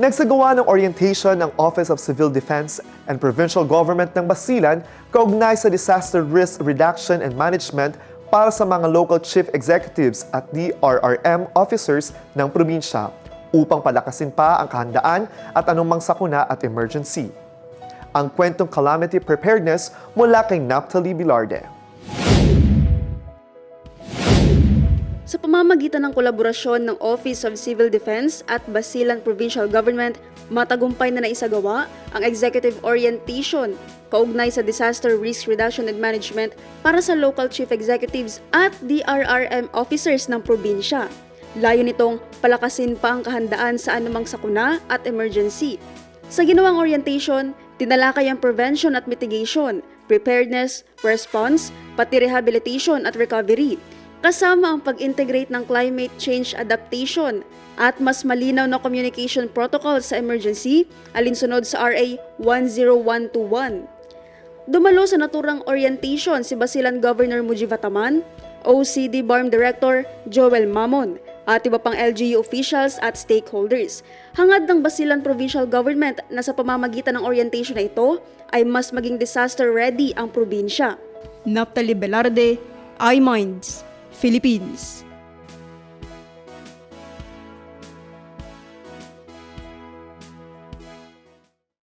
Nagsagawa ng orientation ng Office of Civil Defense and Provincial Government ng Basilan kaugnay sa Disaster Risk Reduction and Management para sa mga local chief executives at DRRM officers ng probinsya upang palakasin pa ang kahandaan at anumang sakuna at emergency. Ang kwentong calamity preparedness mula kay Naphtali Bilarde. Sa pamamagitan ng kolaborasyon ng Office of Civil Defense at Basilan Provincial Government, matagumpay na naisagawa ang executive orientation kaugnay sa disaster risk reduction and management para sa local chief executives at DRRM officers ng probinsya. Layo nitong palakasin pa ang kahandaan sa anumang sakuna at emergency. Sa ginawang orientation, tinalakay ang prevention at mitigation, preparedness, response, pati rehabilitation at recovery kasama ang pag-integrate ng climate change adaptation at mas malinaw na communication protocol sa emergency alinsunod sa RA 10121. Dumalo sa naturang orientation si Basilan Governor Mujiba Taman, OCD BARM Director Joel Mamon, at iba pang LGU officials at stakeholders. Hangad ng Basilan Provincial Government na sa pamamagitan ng orientation na ito ay mas maging disaster ready ang probinsya. Naphtali Velarde, iMinds, Philippines.